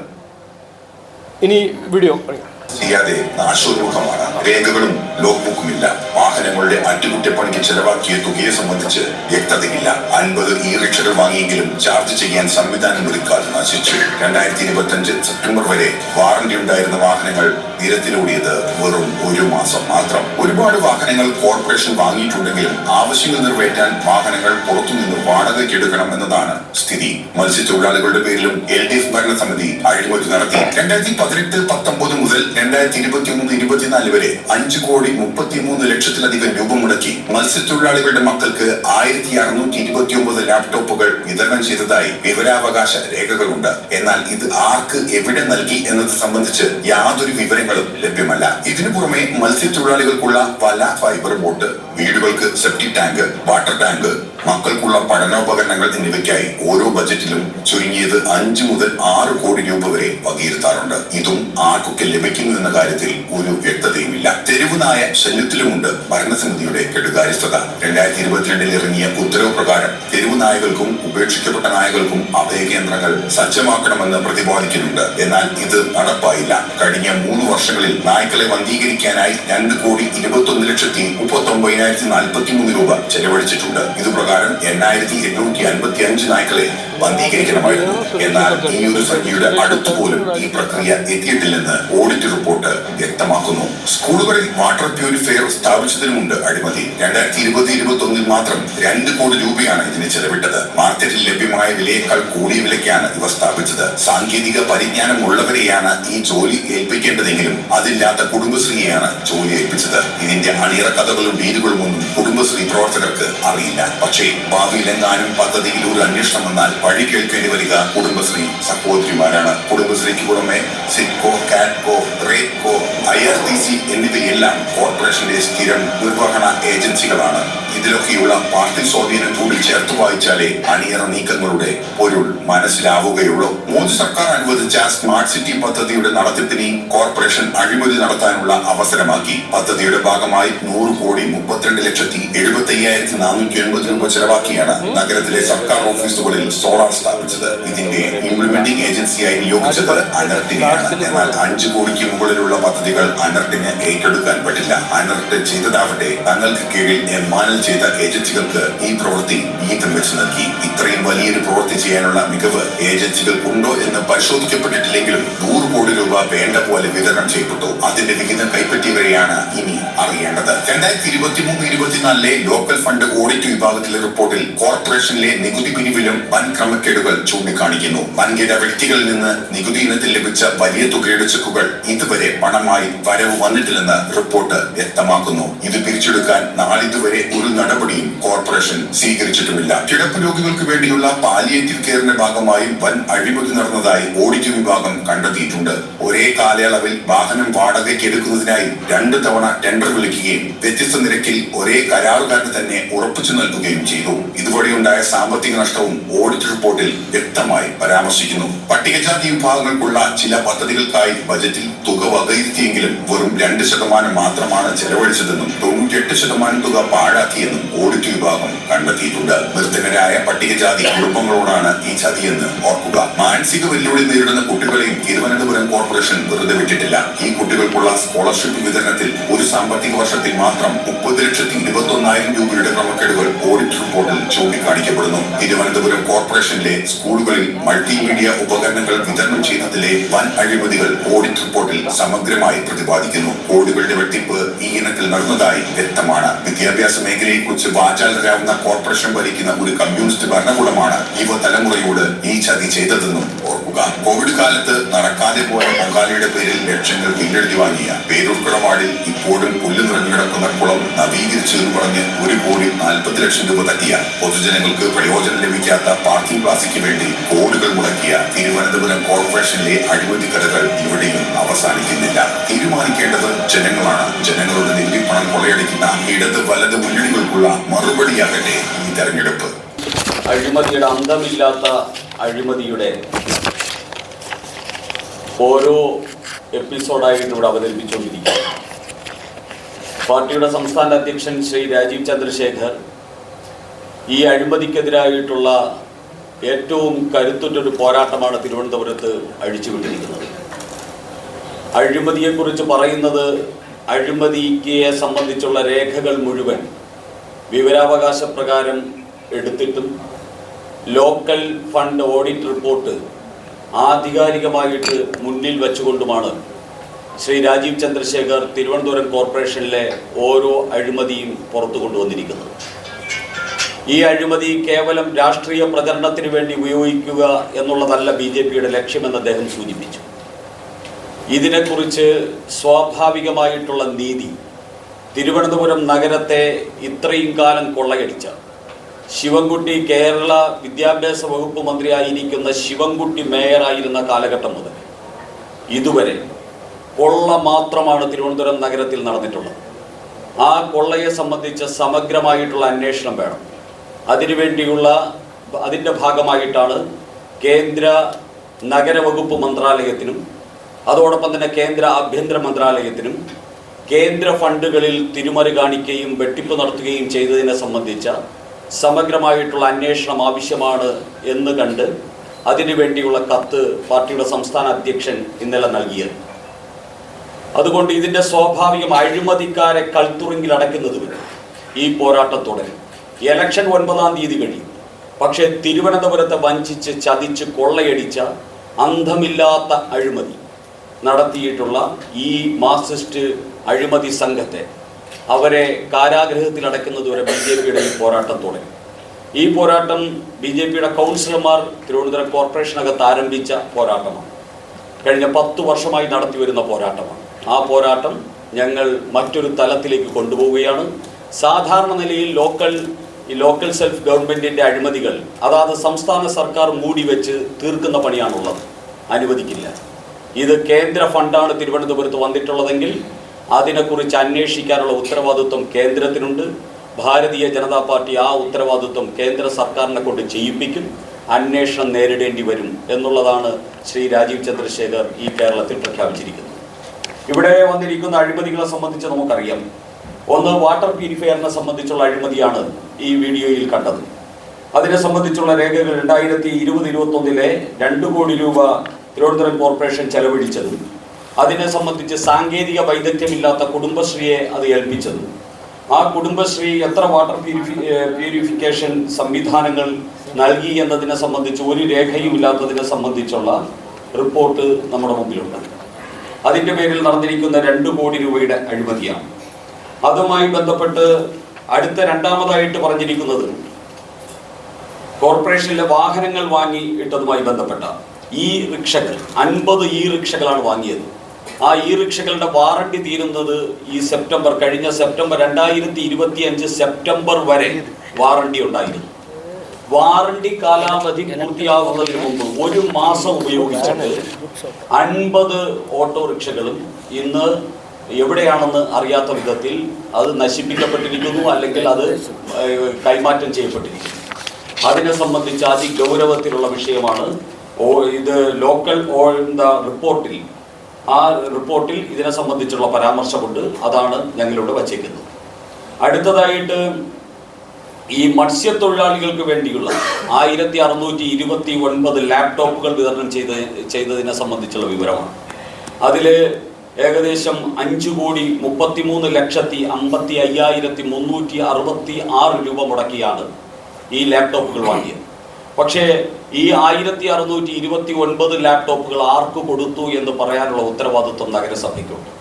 ഇനി വീഡിയോ കാണിക്കാം ചെയ്യാതെ നാശോന്മുഖമാണ്. രേഖകളും ലോഗ് ബുക്കുമില്ല വാഹനങ്ങളുടെ അറ്റകുറ്റപ്പണിക്ക് ചെലവാക്കിയ തുകയെ സംബന്ധിച്ച് വ്യക്തതയില്ല. അൻപത് ഇ റിക്ഷകൾ വാങ്ങിയെങ്കിലും ചാർജ് ചെയ്യാൻ സംവിധാനം ഒരുക്കാതെ നശിച്ചു. രണ്ടായിരത്തി ഇരുപത്തി അഞ്ച് സെപ്റ്റംബർ വരെ വാറന്റി ഉണ്ടായിരുന്ന വാഹനങ്ങൾ നിരത്തിലോടിയത് വെറും ഒരു മാസം മാത്രം. ഒരുപാട് വാഹനങ്ങൾ കോർപ്പറേഷൻ വാങ്ങിയിട്ടുണ്ടെങ്കിലും ആവശ്യങ്ങൾ നിറവേറ്റാൻ വാഹനങ്ങൾ പുറത്തുനിന്ന് വാടകയ്ക്ക് എടുക്കണം എന്നതാണ് സ്ഥിതി. മത്സ്യത്തൊഴിലാളികളുടെ പേരിലും എൽ ഡി എഫ് ഭരണസമിതി അഴിമതി നടത്തി. രണ്ടായിരത്തി പതിനെട്ട് പത്തൊമ്പത് മുതൽ രണ്ടായിരത്തി ഇരുപത്തി ഒന്ന് ഇരുപത്തിനാല് വരെ അഞ്ച് കോടി മുപ്പത്തിമൂന്ന് ലക്ഷത്തിലധികം രൂപ മുടക്കി. മത്സ്യത്തൊഴിലാളികളുടെ മക്കൾക്ക് ആയിരത്തി അറുന്നൂറ്റി ഇരുപത്തി ഒമ്പത് ലാപ്ടോപ്പുകൾ വിതരണം ചെയ്തതായി വിവരാവകാശ രേഖകളുണ്ട്. എന്നാൽ ഇത് ആർക്ക് എവിടെ നൽകി എന്നത് സംബന്ധിച്ച് യാതൊരു വിവരങ്ങളും ലഭ്യമല്ല. ഇതിനു പുറമെ മത്സ്യത്തൊഴിലാളികൾക്കുള്ള പല ഫൈബർ ബോട്ട് വീടുകൾക്ക് സെപ്റ്റിക് ടാങ്ക് വാട്ടർ ടാങ്ക് മക്കൾക്കുള്ള പഠനോപകരണങ്ങൾ എന്നിവയ്ക്കായി ഓരോ ബജറ്റിലും ചുരുങ്ങിയത് അഞ്ചു മുതൽ ആറ് കോടി രൂപ വരെ വകയിരുത്താറുണ്ട്. ഇതും ആർക്കൊക്കെ ലഭിക്കുന്നു എന്ന കാര്യത്തിൽ ഒരു വ്യക്തതയുമില്ല. തെരുവുനായ ശല്യത്തിലുമുണ്ട് ഭരണസമിതിയുടെ കെടുകാര്യസ്ഥത. രണ്ടായിരത്തി ഇരുപത്തിരണ്ടിൽ ഇറങ്ങിയ ഉത്തരവ് പ്രകാരം തെരുവ് നായകൾക്കും ഉപേക്ഷിക്കപ്പെട്ട നായകൾക്കും അഭയകേന്ദ്രങ്ങൾ സജ്ജമാക്കണമെന്ന് പ്രതിപാദിക്കുന്നുണ്ട്. എന്നാൽ ഇത് നടപ്പായില്ല. കഴിഞ്ഞ മൂന്ന് വർഷങ്ങളിൽ നായ്ക്കളെ വന്ധീകരിക്കാനായി രണ്ട് കോടി ഇരുപത്തി ഒന്ന് ലക്ഷത്തി മുപ്പത്തി ഒമ്പതിനായിരത്തി നാൽപ്പത്തി മൂന്ന് രൂപ ചെലവഴിച്ചിട്ടുണ്ട്. ഇത് എണ്ണായിരത്തി എണ്ണൂറ്റി അൻപത്തി അഞ്ച് നായ്ക്കളെ വന്ധീകരിക്കണമായിരുന്നു. എന്നാൽ ഈ ഒരു സംഖ്യയുടെ അടുത്തു പോലും ഈ പ്രക്രിയ എത്തിയിട്ടില്ലെന്ന് ഓഡിറ്റ് റിപ്പോർട്ട് വ്യക്തമാക്കുന്നു. സ്കൂളുകളിൽ വാട്ടർ പ്യൂരിഫയർ സ്ഥാപിച്ചതിനുമുണ്ട് അഴിമതി. രണ്ടായിരത്തി ഇരുപത് ഇരുപത്തി ഒന്നിൽ മാത്രം രണ്ട് കോടി രൂപയാണ് ഇതിന് ചെലവിട്ടത്. മാർക്കറ്റിൽ ലഭ്യമായ വിലയേക്കാൾ കൂടിയ വിലയ്ക്കാണ് ഇവ സ്ഥാപിച്ചത്. സാങ്കേതിക പരിജ്ഞാനം ഉള്ളവരെയാണ് ഈ ജോലി ഏൽപ്പിക്കേണ്ടതെങ്കിലും അതില്ലാത്ത കുടുംബശ്രീയെയാണ് ജോലി ഏൽപ്പിച്ചത്. ഇതിന്റെ അണിയറ കഥകളും വീടുകളും ഒന്നും കുടുംബശ്രീ പ്രവർത്തകർക്ക് അറിയില്ല. പക്ഷേ ഭാവിയിലെങ്ങാനും പദ്ധതിയിൽ ഒരു അന്വേഷണം വന്നാൽ വഴി കേൾക്കേണ്ടി വരിക കുടുംബശ്രീ സഹോദരിമാരാണ്. കുടുംബശ്രീക്ക് പുറമെ സിഡ്കോ കാറ്റ്കോ റേറ്റ്കോ ഐ ആർ ടി സി എന്നിവയെല്ലാം കോർപ്പറേഷന്റെ സ്ഥിരം നിർവഹണ ഏജൻസികളാണ്. ഇതിലൊക്കെയുള്ള പാർട്ടി സ്വാധീനം കൂടി ചേർത്ത് വായിച്ചാലേ അണിയറ നീക്കങ്ങളുടെ പൊരുൾ മനസ്സിലാവുകയുള്ളൂ. മോദി സർക്കാർ അനുവദിച്ച സ്മാർട്ട് സിറ്റി പദ്ധതിയുടെ നടത്തിപ്പിനെ കോർപ്പറേഷൻ അഴിമതി നടത്താനുള്ള അവസരമാക്കി. പദ്ധതിയുടെ ഭാഗമായി നൂറ് കോടി മുപ്പത്തിരണ്ട് ലക്ഷത്തി എഴുപത്തി അയ്യായിരത്തി നാനൂറ്റി എൺപത് രൂപ ചെലവാക്കിയാണ് നഗരത്തിലെ സർക്കാർ ഓഫീസുകളിൽ സോളാർ സ്ഥാപിച്ചത്. ഇതിന്റെ ഇംപ്ലിമെന്റിംഗ് ഏജൻസിയായി നിയോഗിച്ചത് അനർട്ടിനെയാണ്. എന്നാൽ അഞ്ചു കോടിക്ക് മുകളിലുള്ള പദ്ധതികൾ അനർട്ടിന് ഏറ്റെടുക്കാൻ പറ്റില്ല. അനർട്ട് ചെയ്തതാവട്ടെ തങ്ങൾക്ക് കീഴിൽ എംമാനൽ ചെയ്ത ഏജൻസികൾക്ക് ഈ പ്രവൃത്തി വീതം വെച്ച് നൽകി. ഇത്രയും വലിയൊരു പ്രവൃത്തി ചെയ്യാനുള്ള മികവ് ഏജൻസികൾക്കുണ്ടോ എന്ന് പരിശോധിക്കപ്പെട്ടിട്ടില്ലെങ്കിലും നൂറ് കോടി രൂപ വേണ്ട പോലെ വിതരണം ചെയ്യപ്പെട്ടു. അതിന്റെ വിഹിതം കൈപ്പറ്റിയവരെയാണ് ഇനി അറിയേണ്ടത്. രണ്ടായിരത്തി ഇരുപത്തി മൂന്ന് ഇരുപത്തിനാലിലെ ലോക്കൽ ഫണ്ട് ഓഡിറ്റ് വിഭാഗത്തിലെ റിപ്പോർട്ടിൽ കോർപ്പറേഷനിലെ നികുതി പിരിവിലും വൻ ക്രമക്കേടുകൾ ചൂണ്ടിക്കാണിക്കുന്നു. വൻകിട വ്യക്തികളിൽ നിന്ന് നികുതി ഇനത്തിൽ ലഭിച്ച വലിയ തുകയുടെ ചെക്കുകൾ ഇതുവരെ പണമായി വരവ് വന്നിട്ടില്ലെന്ന് റിപ്പോർട്ട് വ്യക്തമാക്കുന്നു. ഇത് പിരിച്ചെടുക്കാൻ നാളിതുവരെ ഒരു നടപടിയും കോർപ്പറേഷൻ സ്വീകരിച്ചിട്ടുമില്ല. കിടപ്പ് രോഗികൾക്ക് വേണ്ടിയുള്ള പാലിയേറ്റീവ് കെയറിന്റെ ഭാഗമായി വൻ അഴിമതി നടന്നതായി ഓഡിറ്റ് വിഭാഗം കണ്ടെത്തിയിട്ടുണ്ട്. ഒരേ കാലയളവിൽ വാഹനം വാടകയ്ക്ക് എടുക്കുന്നതിനായി രണ്ട് തവണ ടെൻഡർ വിളിക്കുകയും വ്യത്യസ്ത നിരക്കിൽ ഒരേ കരാറുകാരന് തന്നെ ഉറപ്പിച്ചു നൽകുകയും ചെയ്തു. ഇതുവഴിയുണ്ടായ സാമ്പത്തിക നഷ്ടവും ഓഡിറ്റ് റിപ്പോർട്ടിൽ വ്യക്തമായി പരാമർശിക്കുന്നു. പട്ടികജാതി വിഭാഗങ്ങൾക്കുള്ള ചില പദ്ധതികൾക്കായി ബജറ്റിൽ തുക വകയിരുത്തിയെങ്കിലും വെറും രണ്ട് ശതമാനം മാത്രമാണ് ചെലവഴിച്ചതെന്നും തൊണ്ണൂറ്റിയെട്ട് ശതമാനം തുക പാഴാക്കിയെന്നും ഓഡിറ്റ് വിഭാഗം കണ്ടെത്തിയിട്ടുണ്ട്. നിർദ്ധനരായ പട്ടികജാതി കുടുംബങ്ങളോടാണ് ഈ ചതിയെന്ന് ഓർക്കുക. മാനസിക വെല്ലുവിളി നേരിടുന്ന കുട്ടികളെയും തിരുവനന്തപുരം കോർപ്പറേഷൻ വെറുതെ വിട്ടിട്ടില്ല. ഈ കുട്ടികൾക്കുള്ള സ്കോളർഷിപ്പ് വിതരണത്തിൽ ഒരു സാമ്പത്തിക വർഷത്തിൽ മാത്രം മുപ്പത് ലക്ഷത്തി ഇരുപത്തി ഒന്നായിരം രൂപയുടെ ക്രമക്കേടുകൾ ഓഡിറ്റ് റിപ്പോർട്ടിൽ ചൂണ്ടിക്കാണിക്കപ്പെടുന്നു. തിരുവനന്തപുരം കോർപ്പറേഷനിലെ സ്കൂളുകളിൽ മൾട്ടിമീഡിയ ഉപകരണങ്ങൾ വിതരണം ചെയ്യുന്നതിലെ വൻ അഴിമതികൾ ഓഡിറ്റ് റിപ്പോർട്ടിൽ സമഗ്രമായി പ്രതിപാദിക്കുന്നു. കോടികളുടെ വെട്ടിപ്പ് ഈ ഇനത്തിൽ നടന്നതായി വ്യക്തമാണ്. വിദ്യാഭ്യാസ മേഖലയെക്കുറിച്ച് വാചാലരാകുന്ന കോർപ്പറേഷൻ ഭരിക്കുന്ന ഒരു കമ്മ്യൂണിസ്റ്റ് ഭരണകൂടമാണ് യുവതലമുറയോട് ഈ ചതി ചെയ്തതെന്നും ഓർക്കുക. കോവിഡ് കാലത്ത് നടക്കാതെ പോയ പൊങ്കാലയുടെ പേരിൽ ലക്ഷങ്ങൾ ബില്ലെഴുതി വാങ്ങിയ പേരൂർക്കുളമാടിൽ ഇപ്പോഴും പുല്ല് നിറഞ്ഞു കിടക്കുന്ന കുളം നവീകരിച്ചു എന്ന് പറഞ്ഞ് ഒരു കോടി നാൽപ്പത് ലക്ഷം രൂപ തട്ടിയ പൊതുജനങ്ങൾക്ക് പ്രയോജനം ലഭിക്കാത്ത പാർക്കിംഗ് പ്ലാസിക്ക് വേണ്ടി കോടികൾ മുടക്കിയ തിരുവനന്തപുരം കോർപ്പറേഷനിലെ അഴിമതി കഥകൾ ഇവിടെയും അവസാനിക്കുന്നില്ല. തീരുമാനിക്കേണ്ടത് ജനങ്ങളാണ്. ജനങ്ങളുടെ നികുതിപ്പണം കൊള്ളയടിക്കുന്ന ഇടത് വലത് മുന്നണികൾക്കുള്ള മറുപടിയാകട്ടെ ഈ തെരഞ്ഞെടുപ്പ്. അഴിമതിയുടെ അന്തമില്ലാത്ത അഴിമതിയുടെ ഓരോ എപ്പിസോഡായിട്ട് ഇവിടെ അവതരിപ്പിച്ചുകൊണ്ടിരിക്കുക പാർട്ടിയുടെ സംസ്ഥാന അധ്യക്ഷൻ ശ്രീ രാജീവ് ചന്ദ്രശേഖർ ഈ അഴിമതിക്കെതിരായിട്ടുള്ള ഏറ്റവും കരുത്തുറ്റൊരു പോരാട്ടമാണ് തിരുവനന്തപുരത്ത് അഴിച്ചുവിട്ടിരിക്കുന്നത്. അഴിമതിയെക്കുറിച്ച് പറയുന്നത് അഴിമതിക്ക് സംബന്ധിച്ചുള്ള രേഖകൾ മുഴുവൻ വിവരാവകാശ പ്രകാരം എടുത്തിട്ടും ലോക്കൽ ഫണ്ട് ഓഡിറ്റ് റിപ്പോർട്ട് ആധികാരികമായിട്ട് മുന്നിൽ വെച്ചുകൊണ്ടുമാണ് ശ്രീ രാജീവ് ചന്ദ്രശേഖർ തിരുവനന്തപുരം കോർപ്പറേഷനിലെ ഓരോ അഴിമതിയും പുറത്തു കൊണ്ടുവന്നിരിക്കുന്നത്. ഈ അഴിമതി കേവലം രാഷ്ട്രീയ പ്രചരണത്തിന് വേണ്ടി ഉപയോഗിക്കുക എന്നുള്ളതല്ല ബി ജെ പിയുടെ ലക്ഷ്യമെന്ന് അദ്ദേഹം സൂചിപ്പിച്ചു. ഇതിനെക്കുറിച്ച് സ്വാഭാവികമായിട്ടുള്ള നീതി തിരുവനന്തപുരം നഗരത്തെ ഇത്രയും കാലം കൊള്ളയടിച്ച ശിവൻകുട്ടി കേരള വിദ്യാഭ്യാസ വകുപ്പ് മന്ത്രിയായിരിക്കുന്ന ശിവൻകുട്ടി മേയറായിരുന്ന കാലഘട്ടം മുതൽ ഇതുവരെ കൊള്ള മാത്രമാണ് തിരുവനന്തപുരം നഗരത്തിൽ നടന്നിട്ടുള്ളത്. ആ കൊള്ളയെ സംബന്ധിച്ച സമഗ്രമായിട്ടുള്ള അന്വേഷണം വേണം. അതിനുവേണ്ടിയുള്ള അതിന്റെ ഭാഗമായിട്ടാണ് കേന്ദ്ര നഗരവകുപ്പ് മന്ത്രാലയത്തിനും അതോടൊപ്പം തന്നെ കേന്ദ്ര ആഭ്യന്തര മന്ത്രാലയത്തിനും കേന്ദ്ര ഫണ്ടുകളിൽ തിരിമറി കാണിക്കുകയും വെട്ടിപ്പ് നടത്തുകയും ചെയ്തതിനെ സംബന്ധിച്ച സമഗ്രമായിട്ടുള്ള അന്വേഷണം ആവശ്യമാണ് എന്ന് കണ്ട് അതിനുവേണ്ടിയുള്ള കത്ത് പാർട്ടിയുടെ സംസ്ഥാന അധ്യക്ഷൻ ഇന്നലെ നൽകിയത്. അതുകൊണ്ട് ഇതിന്റെ സ്വാഭാവികം അഴിമതിക്കാരെ കൽത്തുറിങ്കിൽ അടയ്ക്കുന്നത് വരെ ഈ പോരാട്ടം തുടരും ഇലക്ഷൻ ഒൻപതാം തീയതി കഴിയും. പക്ഷേ തിരുവനന്തപുരത്തെ വഞ്ചിച്ച് ചതിച്ച് കൊള്ളയടിച്ച അന്ധമില്ലാത്ത അഴിമതി നടത്തിയിട്ടുള്ള ഈ മാർക്സിസ്റ്റ് അഴിമതി സംഘത്തെ അവരെ കാരാഗ്രഹത്തിൽ അടയ്ക്കുന്നതുവരെ ബി ജെ പിയുടെ ഈ പോരാട്ടം തുടങ്ങി ഈ പോരാട്ടം ബി ജെ പിയുടെ കൗൺസിലർമാർ തിരുവനന്തപുരം കോർപ്പറേഷനകത്ത് ആരംഭിച്ച പോരാട്ടമാണ്. കഴിഞ്ഞ പത്ത് വർഷമായി നടത്തി വരുന്ന പോരാട്ടമാണ്. ആ പോരാട്ടം ഞങ്ങൾ മറ്റൊരു തലത്തിലേക്ക് കൊണ്ടുപോവുകയാണ്. സാധാരണ നിലയിൽ ലോക്കൽ ഈ ലോക്കൽ സെൽഫ് ഗവൺമെന്റിന്റെ അഴിമതികൾ അതാത് സംസ്ഥാന സർക്കാർ മൂടി വെച്ച് തീർക്കുന്ന പണിയാണുള്ളത്. അനുവദിക്കില്ല. ഇത് കേന്ദ്ര ഫണ്ടാണ് തിരുവനന്തപുരത്ത് വന്നിട്ടുള്ളതെങ്കിൽ അതിനെക്കുറിച്ച് അന്വേഷിക്കാനുള്ള ഉത്തരവാദിത്വം കേന്ദ്രത്തിനുണ്ട്. ഭാരതീയ ജനതാ പാർട്ടി ആ ഉത്തരവാദിത്വം കേന്ദ്ര സർക്കാരിനെ കൊണ്ട് ചെയ്യിപ്പിക്കും അന്വേഷണം നേരിടേണ്ടി വരും എന്നുള്ളതാണ് ശ്രീ രാജീവ് ചന്ദ്രശേഖർ ഈ കേരളത്തിൽ പ്രഖ്യാപിച്ചിരിക്കുന്നത്. ഇവിടെ വന്നിരിക്കുന്ന അഴിമതികളെ സംബന്ധിച്ച് നമുക്കറിയാം. ഒന്ന് വാട്ടർ പ്യൂരിഫയറിനെ സംബന്ധിച്ചുള്ള അഴിമതിയാണ് ഈ വീഡിയോയിൽ കണ്ടത്. അതിനെ സംബന്ധിച്ചുള്ള രേഖകൾ രണ്ടായിരത്തി ഇരുപത് ഇരുപത്തൊന്നിലെ രണ്ട് കോടി രൂപ തിരുവനന്തപുരം കോർപ്പറേഷൻ ചെലവഴിച്ചതും അതിനെ സംബന്ധിച്ച് സാങ്കേതിക വൈദഗ്ധ്യമില്ലാത്ത കുടുംബശ്രീയെ അത് ഏൽപ്പിച്ചത്. ആ കുടുംബശ്രീ എത്ര വാട്ടർ പ്യൂരിഫി പ്യൂരിഫിക്കേഷൻ സംവിധാനങ്ങൾ നൽകി എന്നതിനെ സംബന്ധിച്ച് ഒരു രേഖയും ഇല്ലാത്തതിനെ സംബന്ധിച്ചുള്ള റിപ്പോർട്ട് നമ്മുടെ മുമ്പിലുണ്ട്. അതിന്റെ പേരിൽ നടന്നിരിക്കുന്ന രണ്ട് കോടി രൂപയുടെ അഴിമതിയാണ്. അതുമായി ബന്ധപ്പെട്ട് അടുത്ത രണ്ടാമതായിട്ട് പറഞ്ഞിരിക്കുന്നത് കോർപ്പറേഷനിലെ വാഹനങ്ങൾ വാങ്ങി ഇട്ടതുമായി ബന്ധപ്പെട്ട ഈ റിക്ഷകൾ അൻപത് ഈ റിക്ഷകളാണ് വാങ്ങിയത്. ആ ഇ റിക്ഷകളുടെ വാറണ്ടി തീരുന്നത് ഈ സെപ്റ്റംബർ കഴിഞ്ഞ സെപ്റ്റംബർ രണ്ടായിരത്തി ഇരുപത്തി അഞ്ച് സെപ്റ്റംബർ വരെ വാറണ്ടി ഉണ്ടായിരുന്നു. വാറണ്ടി കാലാവധി പൂർത്തിയാകുന്നതിന് മുമ്പ് ഒരു മാസം ഉപയോഗിച്ചിട്ട് അൻപത് ഓട്ടോറിക്ഷകളും ഇന്ന് എവിടെയാണെന്ന് അറിയാത്ത വിധത്തിൽ അത് നശിപ്പിക്കപ്പെട്ടിരിക്കുന്നു അല്ലെങ്കിൽ അത് കൈമാറ്റം ചെയ്യപ്പെട്ടിരിക്കുന്നു. അതിനെ സംബന്ധിച്ച് അതിഗൗരവത്തിലുള്ള വിഷയമാണ്. ഓ ഇത് ലോക്കൽ ഓൾ ദ റിപ്പോർട്ടിൽ ആ റിപ്പോർട്ടിൽ ഇതിനെ സംബന്ധിച്ചുള്ള പരാമർശമുണ്ട്. അതാണ് ഞങ്ങളിവിടെ വച്ചേക്കുന്നത്. അടുത്തതായിട്ട് ഈ മത്സ്യത്തൊഴിലാളികൾക്ക് വേണ്ടിയുള്ള ആയിരത്തി അറുന്നൂറ്റി ഇരുപത്തി ഒൻപത് ലാപ്ടോപ്പുകൾ വിതരണം ചെയ്ത ചെയ്തതിനെ സംബന്ധിച്ചുള്ള വിവരമാണ്. അതിൽ ഏകദേശം അഞ്ച് കോടി മുപ്പത്തിമൂന്ന് ലക്ഷത്തി അമ്പത്തി അയ്യായിരത്തി മുന്നൂറ്റി അറുപത്തി ആറ് രൂപ മുടക്കിയാണ് ഈ ലാപ്ടോപ്പുകൾ വാങ്ങിയത്. പക്ഷേ ഈ ആയിരത്തി അറുന്നൂറ്റി ഇരുപത്തി ഒൻപത് ലാപ്ടോപ്പുകൾ ആർക്ക് കൊടുത്തു എന്ന് പറയാനുള്ള ഉത്തരവാദിത്വം നഗരസഭയ്ക്കുണ്ട്.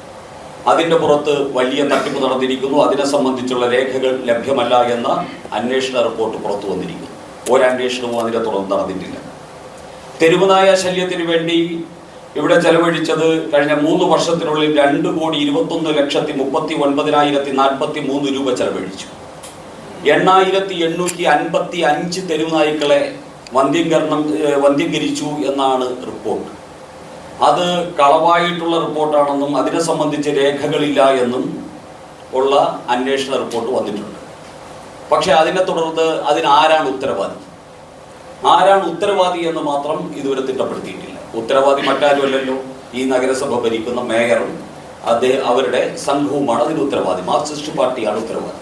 അതിന്റെ പുറത്ത് വലിയ തട്ടിപ്പ് നടന്നിരിക്കുന്നു. അതിനെ സംബന്ധിച്ചുള്ള രേഖകൾ ലഭ്യമല്ല എന്ന അന്വേഷണ റിപ്പോർട്ട് പുറത്തു വന്നിരിക്കുന്നു. ഒരന്വേഷണവും അതിനെ തുടർന്ന് നടന്നിട്ടില്ല. തെരുവുനായ ശല്യത്തിന് വേണ്ടി ഇവിടെ ചെലവഴിച്ചത് കഴിഞ്ഞ മൂന്ന് വർഷത്തിനുള്ളിൽ രണ്ട് കോടി ഇരുപത്തൊന്ന് ലക്ഷത്തി മുപ്പത്തി ഒൻപതിനായിരത്തി നാൽപ്പത്തി മൂന്ന് രൂപ ചെലവഴിച്ചു. എണ്ണായിരത്തി എണ്ണൂറ്റി അൻപത്തി അഞ്ച് തെരുവുനായ്ക്കളെ വന്ധ്യീകരണം വന്ധ്യംകരിച്ചു എന്നാണ് റിപ്പോർട്ട്. അത് കളവായിട്ടുള്ള റിപ്പോർട്ടാണെന്നും അതിനെ സംബന്ധിച്ച് രേഖകളില്ല എന്നും ഉള്ള അന്വേഷണ റിപ്പോർട്ട് വന്നിട്ടുണ്ട്. പക്ഷെ അതിനെ തുടർന്ന് അതിനാരാണ് ഉത്തരവാദി? ആരാണ് ഉത്തരവാദി എന്ന് മാത്രം ഇതുവരെ തിട്ടപ്പെടുത്തിയിട്ടില്ല. ഉത്തരവാദി മറ്റാരുമല്ലല്ലോ? ഈ നഗരസഭ ഭരിക്കുന്ന മേയറും അദ്ദേഹം അവരുടെ സംഘവുമാണ് അതിന് ഉത്തരവാദി. മാർക്സിസ്റ്റ് പാർട്ടിയാണ് ഉത്തരവാദി.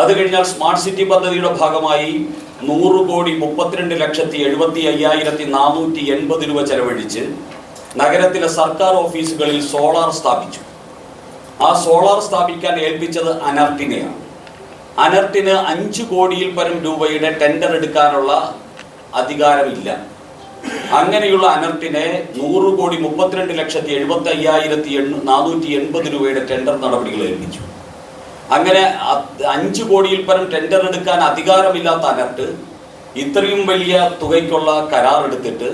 അത് കഴിഞ്ഞാൽ സ്മാർട്ട് സിറ്റി പദ്ധതിയുടെ ഭാഗമായി നൂറ് കോടി മുപ്പത്തിരണ്ട് ലക്ഷത്തി എഴുപത്തി അയ്യായിരത്തി നാനൂറ്റി എൺപത് രൂപ ചെലവഴിച്ച് നഗരത്തിലെ സർക്കാർ ഓഫീസുകളിൽ സോളാർ സ്ഥാപിച്ചു. ആ സോളാർ സ്ഥാപിക്കാൻ ഏൽപ്പിച്ചത് അനർട്ടിനെയാണ്. അനർട്ടിന് അഞ്ച് കോടിയിൽ പരം രൂപയുടെ ടെൻഡർ എടുക്കാനുള്ള അധികാരമില്ല. അങ്ങനെയുള്ള അനർട്ടിനെ നൂറ് കോടി മുപ്പത്തിരണ്ട് ലക്ഷത്തി എഴുപത്തി അയ്യായിരത്തി നാനൂറ്റി എൺപത് രൂപയുടെ ടെൻഡർ നടപടികൾ ഏൽപ്പിച്ചു. അങ്ങനെ അഞ്ച് കോടിയിൽ പരം ടെൻഡർ എടുക്കാൻ അധികാരമില്ലാത്ത അനർട്ട് ഇത്രയും വലിയ തുകയ്ക്കുള്ള കരാർ എടുത്തിട്ട്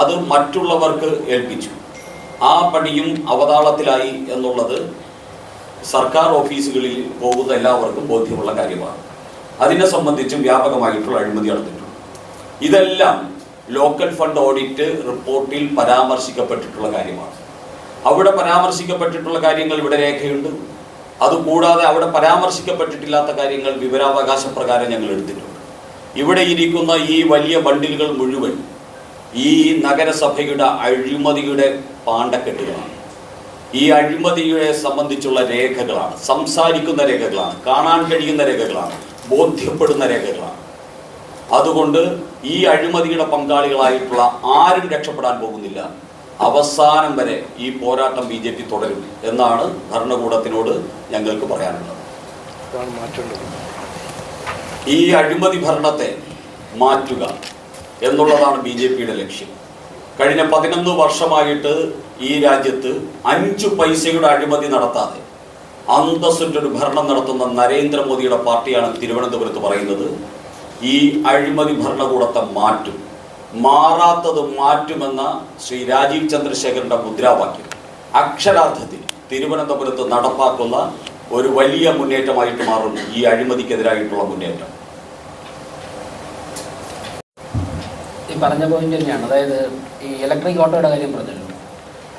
അത് മറ്റുള്ളവർക്ക് ഏൽപ്പിച്ചു. ആ പണിയും അവതാളത്തിലായി എന്നുള്ളത് സർക്കാർ ഓഫീസുകളിൽ പോകുന്ന എല്ലാവർക്കും ബോധ്യമുള്ള കാര്യമാണ്. അതിനെ സംബന്ധിച്ചും വ്യാപകമായിട്ടുള്ള അഴിമതി നടന്നിട്ടുണ്ട്. ഇതെല്ലാം ലോക്കൽ ഫണ്ട് ഓഡിറ്റ് റിപ്പോർട്ടിൽ പരാമർശിക്കപ്പെട്ടിട്ടുള്ള കാര്യമാണ്. അവിടെ പരാമർശിക്കപ്പെട്ടിട്ടുള്ള കാര്യങ്ങൾ ഇവിടെ രേഖയുണ്ട്. അതുകൂടാതെ അവിടെ പരാമർശിക്കപ്പെട്ടിട്ടില്ലാത്ത കാര്യങ്ങൾ വിവരാവകാശ പ്രകാരം ഞങ്ങൾ എടുത്തിട്ടുണ്ട്. ഇവിടെ ഇരിക്കുന്ന ഈ വലിയ ബണ്ടിലുകൾ മുഴുവൻ ഈ നഗരസഭയുടെ അഴിമതിയുടെ പാണ്ടക്കെട്ടുകളാണ്. ഈ അഴിമതിയെ സംബന്ധിച്ചുള്ള രേഖകളാണ് സംസാരിക്കുന്ന രേഖകളാണ് കാണാൻ കഴിയുന്ന രേഖകളാണ് ബോധ്യപ്പെടുന്ന രേഖകളാണ്. അതുകൊണ്ട് ഈ അഴിമതിയുടെ പങ്കാളികളായിട്ടുള്ള ആരും രക്ഷപ്പെടാൻ പോകുന്നില്ല. അവസാനം വരെ ഈ പോരാട്ടം ബി ജെ പി തുടരും എന്നാണ് ഭരണകൂടത്തിനോട് ഞങ്ങൾക്ക് പറയാനുള്ളത്. ഈ അഴിമതി ഭരണത്തെ മാറ്റുക എന്നുള്ളതാണ് ബി ജെ പിയുടെ ലക്ഷ്യം. കഴിഞ്ഞ പതിനൊന്ന് വർഷമായിട്ട് ഈ രാജ്യത്ത് അഞ്ചു പൈസയുടെ അഴിമതി നടത്താതെ അന്തസ്സിന്റെ ഒരു ഭരണം നടത്തുന്ന നരേന്ദ്രമോദിയുടെ പാർട്ടിയാണ് തിരുവനന്തപുരത്ത് പറയുന്നത് ഈ അഴിമതി ഭരണകൂടത്തെ മാറ്റും. മാറാത്തത് മാറ്റുമെന്ന ശ്രീ രാജീവ് ചന്ദ്രശേഖരന്റെ മുദ്രാവാക്യം. അക്ഷരാർത്ഥത്തിൽ തിരുവനന്തപുരത്ത് നടപ്പാക്കുന്ന ഒരു വലിയ മുന്നേറ്റമായിട്ട് മാറും ഈ അഴിമതിക്കെതിരായിട്ടുള്ള മുന്നേറ്റം. ഈ പറഞ്ഞ പോയിന്റ് തന്നെയാണ്. അതായത് ഈ ഇലക്ട്രിക് ഓട്ടോയുടെ കാര്യം പറഞ്ഞല്ലോ.